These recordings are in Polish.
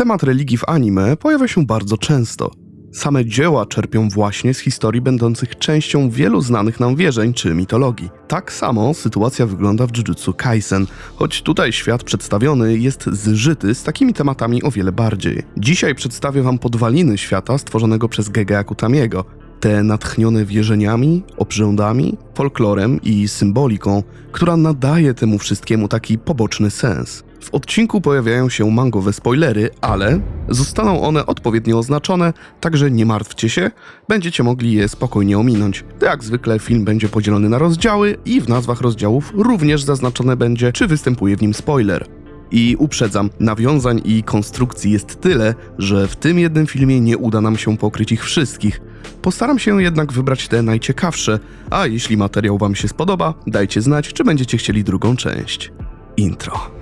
Temat religii w anime pojawia się bardzo często. Same dzieła czerpią właśnie z historii będących częścią wielu znanych nam wierzeń czy mitologii. Tak samo sytuacja wygląda w Jujutsu Kaisen, choć tutaj świat przedstawiony jest zżyty z takimi tematami o wiele bardziej. Dzisiaj przedstawię wam podwaliny świata stworzonego przez Gege Akutamiego, te natchnione wierzeniami, obrządami, folklorem i symboliką, która nadaje temu wszystkiemu taki poboczny sens. W odcinku pojawiają się mangowe spoilery, ale zostaną one odpowiednio oznaczone, także nie martwcie się, będziecie mogli je spokojnie ominąć. Jak zwykle film będzie podzielony na rozdziały i w nazwach rozdziałów również zaznaczone będzie, czy występuje w nim spoiler. I uprzedzam, nawiązań i konstrukcji jest tyle, że w tym jednym filmie nie uda nam się pokryć ich wszystkich. Postaram się jednak wybrać te najciekawsze, a jeśli materiał Wam się spodoba, dajcie znać, czy będziecie chcieli drugą część. Intro.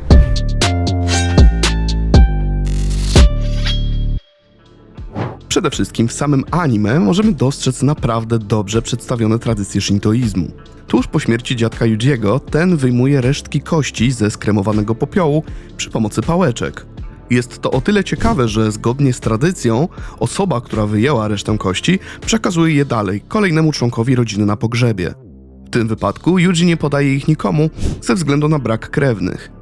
Przede wszystkim w samym anime możemy dostrzec naprawdę dobrze przedstawione tradycje shintoizmu. Tuż po śmierci dziadka Yujiego, ten wyjmuje resztki kości ze skremowanego popiołu przy pomocy pałeczek. Jest to o tyle ciekawe, że zgodnie z tradycją, osoba, która wyjęła resztę kości, przekazuje je dalej kolejnemu członkowi rodziny na pogrzebie. W tym wypadku Yuji nie podaje ich nikomu ze względu na brak krewnych.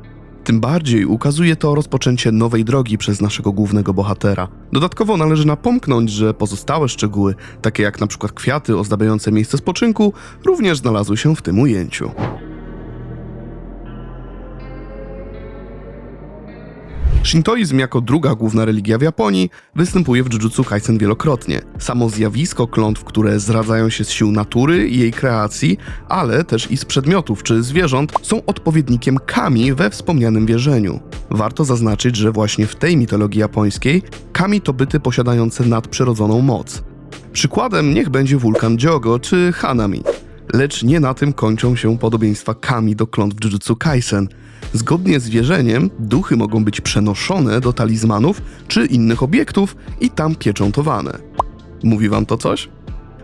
Tym bardziej ukazuje to rozpoczęcie nowej drogi przez naszego głównego bohatera. Dodatkowo należy napomknąć, że pozostałe szczegóły, takie jak na przykład kwiaty ozdabiające miejsce spoczynku, również znalazły się w tym ujęciu. Shintoizm jako druga główna religia w Japonii występuje w Jujutsu Kaisen wielokrotnie. Samo zjawisko klątw, które zdradzają się z sił natury i jej kreacji, ale też i z przedmiotów czy zwierząt, są odpowiednikiem kami we wspomnianym wierzeniu. Warto zaznaczyć, że właśnie w tej mitologii japońskiej kami to byty posiadające nadprzyrodzoną moc. Przykładem niech będzie wulkan Jogo czy Hanami. Lecz nie na tym kończą się podobieństwa kami do klątw Jujutsu Kaisen. Zgodnie z wierzeniem, duchy mogą być przenoszone do talizmanów czy innych obiektów i tam pieczętowane. Mówi wam to coś?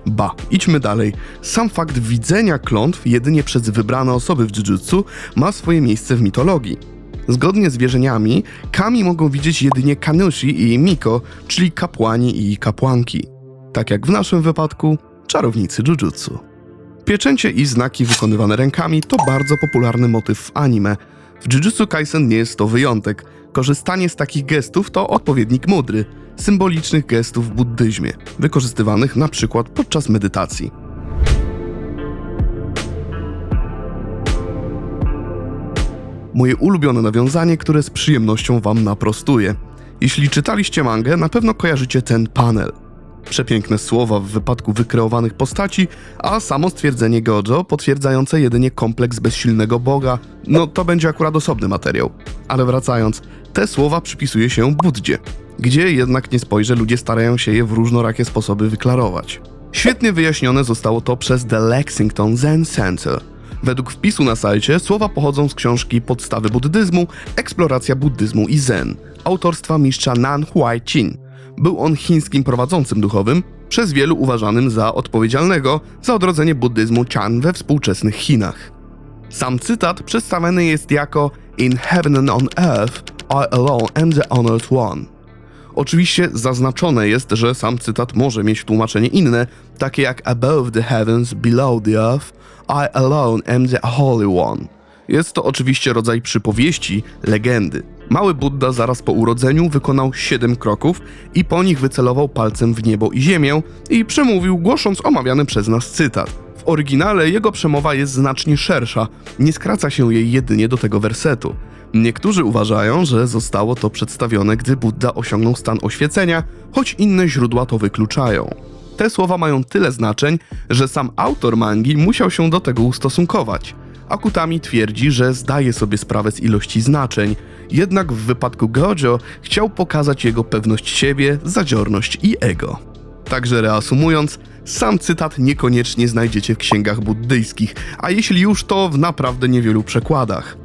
Ba, idźmy dalej. Sam fakt widzenia klątw jedynie przez wybrane osoby w Jujutsu ma swoje miejsce w mitologii. Zgodnie z wierzeniami, kami mogą widzieć jedynie kanushi i miko, czyli kapłani i kapłanki. Tak jak w naszym wypadku, czarownicy Jujutsu. Pieczęcie i znaki wykonywane rękami to bardzo popularny motyw w anime. W Jujutsu Kaisen nie jest to wyjątek. Korzystanie z takich gestów to odpowiednik mudry, symbolicznych gestów w buddyzmie, wykorzystywanych na przykład podczas medytacji. Moje ulubione nawiązanie, które z przyjemnością wam naprostuję. Jeśli czytaliście mangę, na pewno kojarzycie ten panel. Przepiękne słowa w wypadku wykreowanych postaci, a samo stwierdzenie Gojo potwierdzające jedynie kompleks bezsilnego Boga, no to będzie akurat osobny materiał. Ale wracając, te słowa przypisuje się Buddzie. Gdzie jednak nie spojrzę, ludzie starają się je w różnorakie sposoby wyklarować. Świetnie wyjaśnione zostało to przez The Lexington Zen Center. Według wpisu na sajcie słowa pochodzą z książki Podstawy buddyzmu, Eksploracja buddyzmu i Zen, autorstwa mistrza Nan Huai Chin. Był on chińskim prowadzącym duchowym, przez wielu uważanym za odpowiedzialnego za odrodzenie buddyzmu Chan we współczesnych Chinach. Sam cytat przedstawiony jest jako In heaven and on earth, I alone am the honored one. Oczywiście zaznaczone jest, że sam cytat może mieć tłumaczenie inne, takie jak Above the heavens, below the earth, I alone am the holy one. Jest to oczywiście rodzaj przypowieści, legendy. Mały Buddha zaraz po urodzeniu wykonał siedem kroków i po nich wycelował palcem w niebo i ziemię i przemówił, głosząc omawiany przez nas cytat. W oryginale jego przemowa jest znacznie szersza, nie skraca się jej jedynie do tego wersetu. Niektórzy uważają, że zostało to przedstawione, gdy Buddha osiągnął stan oświecenia, choć inne źródła to wykluczają. Te słowa mają tyle znaczeń, że sam autor mangi musiał się do tego ustosunkować. Akutami twierdzi, że zdaje sobie sprawę z ilości znaczeń, jednak w wypadku Gojo chciał pokazać jego pewność siebie, zadziorność i ego. Także reasumując, sam cytat niekoniecznie znajdziecie w księgach buddyjskich, a jeśli już to w naprawdę niewielu przekładach.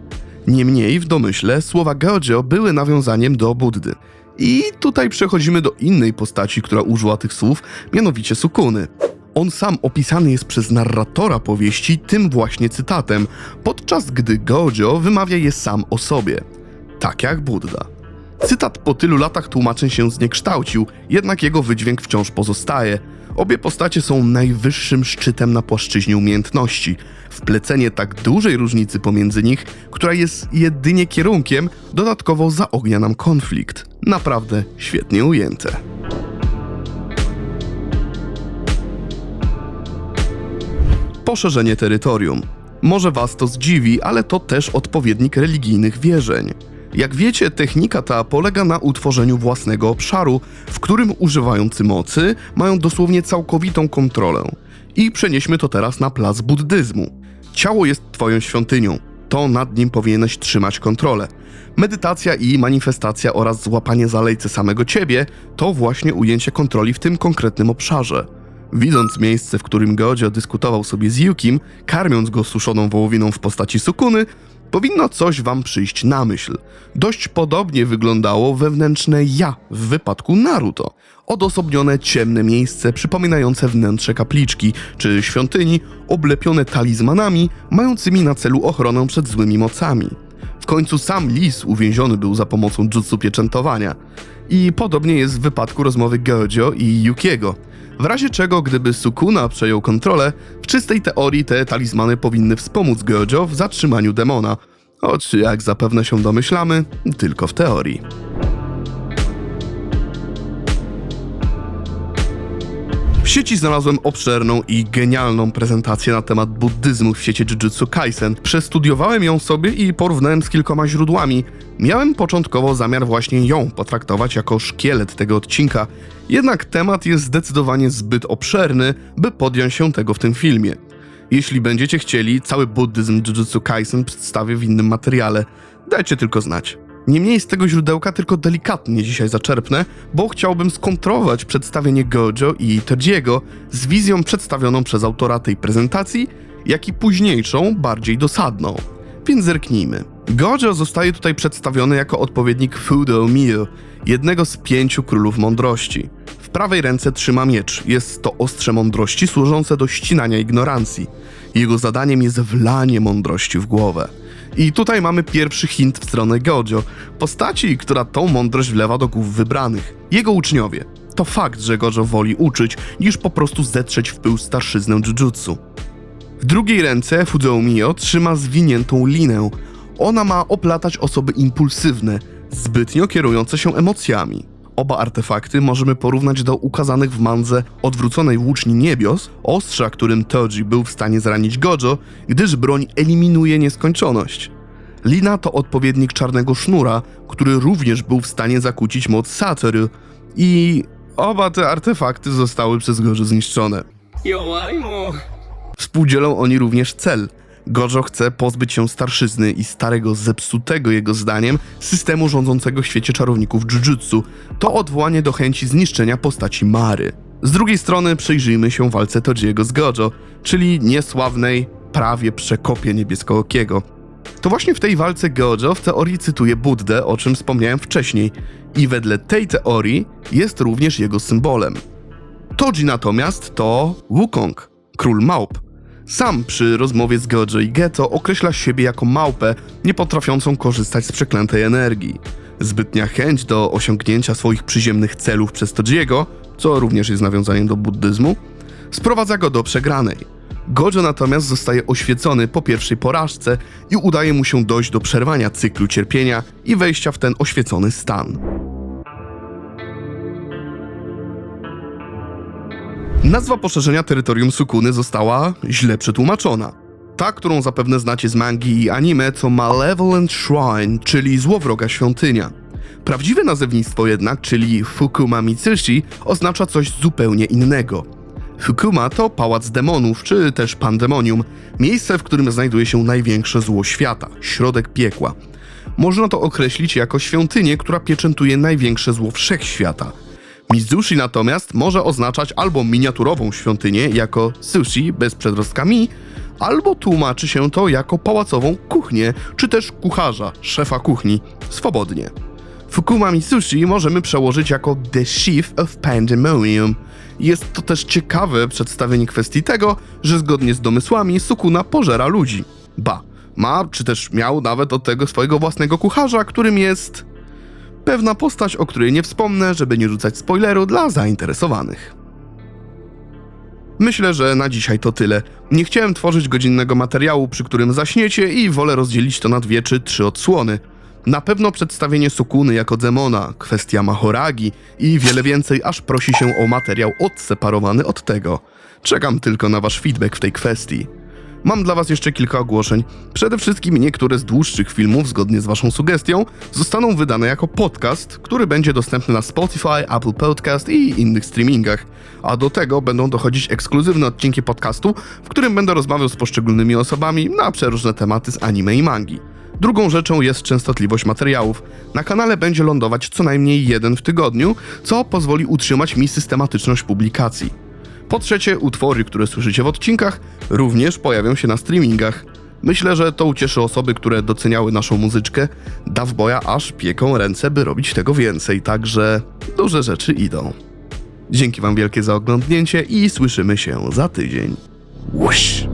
Niemniej w domyśle słowa Gojo były nawiązaniem do Buddy. I tutaj przechodzimy do innej postaci, która użyła tych słów, mianowicie Sukuny. On sam opisany jest przez narratora powieści tym właśnie cytatem, podczas gdy Gojo wymawia je sam o sobie, tak jak Buddha. Cytat po tylu latach tłumaczeń się zniekształcił, jednak jego wydźwięk wciąż pozostaje. Obie postacie są najwyższym szczytem na płaszczyźnie umiejętności. Wplecenie tak dużej różnicy pomiędzy nich, która jest jedynie kierunkiem, dodatkowo zaognia nam konflikt. Naprawdę świetnie ujęte. Poszerzenie terytorium. Może was to zdziwi, ale to też odpowiednik religijnych wierzeń. Jak wiecie, technika ta polega na utworzeniu własnego obszaru, w którym używający mocy mają dosłownie całkowitą kontrolę. I przenieśmy to teraz na plac buddyzmu. Ciało jest twoją świątynią. To nad nim powinieneś trzymać kontrolę. Medytacja i manifestacja oraz złapanie za lejce samego ciebie to właśnie ujęcie kontroli w tym konkretnym obszarze. Widząc miejsce, w którym Godzio dyskutował sobie z Yukim, karmiąc go suszoną wołowiną w postaci sukuny, powinno coś wam przyjść na myśl. Dość podobnie wyglądało wewnętrzne ja w wypadku Naruto. Odosobnione ciemne miejsce przypominające wnętrze kapliczki czy świątyni, oblepione talizmanami mającymi na celu ochronę przed złymi mocami. W końcu sam Lis uwięziony był za pomocą jutsu pieczętowania. I podobnie jest w wypadku rozmowy Gojo i Yukiego. W razie czego, gdyby Sukuna przejął kontrolę, w czystej teorii te talizmany powinny wspomóc Gojo w zatrzymaniu demona. Choć, jak zapewne się domyślamy, tylko w teorii. Sieci znalazłem obszerną i genialną prezentację na temat buddyzmu w sieci Jujutsu Kaisen. Przestudiowałem ją sobie i porównałem z kilkoma źródłami. Miałem początkowo zamiar właśnie ją potraktować jako szkielet tego odcinka, jednak temat jest zdecydowanie zbyt obszerny, by podjąć się tego w tym filmie. Jeśli będziecie chcieli, cały buddyzm Jujutsu Kaisen przedstawię w innym materiale. Dajcie tylko znać. Niemniej z tego źródełka tylko delikatnie dzisiaj zaczerpnę, bo chciałbym skontrować przedstawienie Gojo i Tejiego z wizją przedstawioną przez autora tej prezentacji, jak i późniejszą, bardziej dosadną. Więc zerknijmy. Gojo zostaje tutaj przedstawiony jako odpowiednik Fudo Mio, jednego z pięciu królów mądrości. W prawej ręce trzyma miecz. Jest to ostrze mądrości służące do ścinania ignorancji. Jego zadaniem jest wlanie mądrości w głowę. I tutaj mamy pierwszy hint w stronę Gojo, postaci, która tą mądrość wlewa do głów wybranych. Jego uczniowie. To fakt, że Gojo woli uczyć, niż po prostu zetrzeć w pył starszyznę jujutsu. W drugiej ręce Fuzou Mio trzyma zwiniętą linę. Ona ma oplatać osoby impulsywne, zbytnio kierujące się emocjami. Oba artefakty możemy porównać do ukazanych w mandze odwróconej łuczni niebios, ostrza, którym Toji był w stanie zranić Gojo, gdyż broń eliminuje nieskończoność. Lina to odpowiednik czarnego sznura, który również był w stanie zakłócić moc Satoru i oba te artefakty zostały przez Gojo zniszczone. Współdzielą oni również cel – Gojo chce pozbyć się starszyzny i starego, zepsutego jego zdaniem systemu rządzącego w świecie czarowników Jujutsu. To odwołanie do chęci zniszczenia postaci Mary. Z drugiej strony przyjrzyjmy się walce Tojiego z Gojo, czyli niesławnej prawie przekopie niebieskookiego. To właśnie w tej walce Gojo w teorii cytuje Buddę, o czym wspomniałem wcześniej, i wedle tej teorii jest również jego symbolem. Toji natomiast to Wukong, król małp. Sam przy rozmowie z Gojo i Geto określa siebie jako małpę, nie potrafiącą korzystać z przeklętej energii. Zbytnia chęć do osiągnięcia swoich przyziemnych celów przez Tojiego, co również jest nawiązaniem do buddyzmu, sprowadza go do przegranej. Gojo natomiast zostaje oświecony po pierwszej porażce i udaje mu się dojść do przerwania cyklu cierpienia i wejścia w ten oświecony stan. Nazwa poszerzenia terytorium Sukuny została źle przetłumaczona. Ta, którą zapewne znacie z mangi i anime, to Malevolent Shrine, czyli złowroga świątynia. Prawdziwe nazewnictwo jednak, czyli Fukuma Mitsushi, oznacza coś zupełnie innego. Fukuma to pałac demonów, czy też pandemonium, miejsce, w którym znajduje się największe zło świata, środek piekła. Można to określić jako świątynię, która pieczętuje największe zło wszechświata. Mizushi natomiast może oznaczać albo miniaturową świątynię jako sushi bez przedrostka mi, albo tłumaczy się to jako pałacową kuchnię, czy też kucharza, szefa kuchni, swobodnie. Fukuma Mitsushi możemy przełożyć jako The Chief of Pandemonium. Jest to też ciekawe przedstawienie kwestii tego, że zgodnie z domysłami Sukuna pożera ludzi. Ba, ma czy też miał nawet od tego swojego własnego kucharza, którym jest Pewna postać, o której nie wspomnę, żeby nie rzucać spoileru dla zainteresowanych. Myślę, że na dzisiaj to tyle. Nie chciałem tworzyć godzinnego materiału, przy którym zaśniecie i wolę rozdzielić to na dwie czy trzy odsłony. Na pewno przedstawienie Sukuny jako demona, kwestia Mahoragi i wiele więcej, aż prosi się o materiał odseparowany od tego. Czekam tylko na wasz feedback w tej kwestii. Mam dla Was jeszcze kilka ogłoszeń. Przede wszystkim niektóre z dłuższych filmów, zgodnie z Waszą sugestią, zostaną wydane jako podcast, który będzie dostępny na Spotify, Apple Podcast i innych streamingach. A do tego będą dochodzić ekskluzywne odcinki podcastu, w którym będę rozmawiał z poszczególnymi osobami na przeróżne tematy z anime i mangi. Drugą rzeczą jest częstotliwość materiałów. Na kanale będzie lądować co najmniej jeden w tygodniu, co pozwoli utrzymać mi systematyczność publikacji. Po trzecie, utwory, które słyszycie w odcinkach, również pojawią się na streamingach. Myślę, że to ucieszy osoby, które doceniały naszą muzyczkę. Davboya aż pieką ręce, by robić tego więcej, także duże rzeczy idą. Dzięki Wam wielkie za oglądnięcie i słyszymy się za tydzień. Łuś!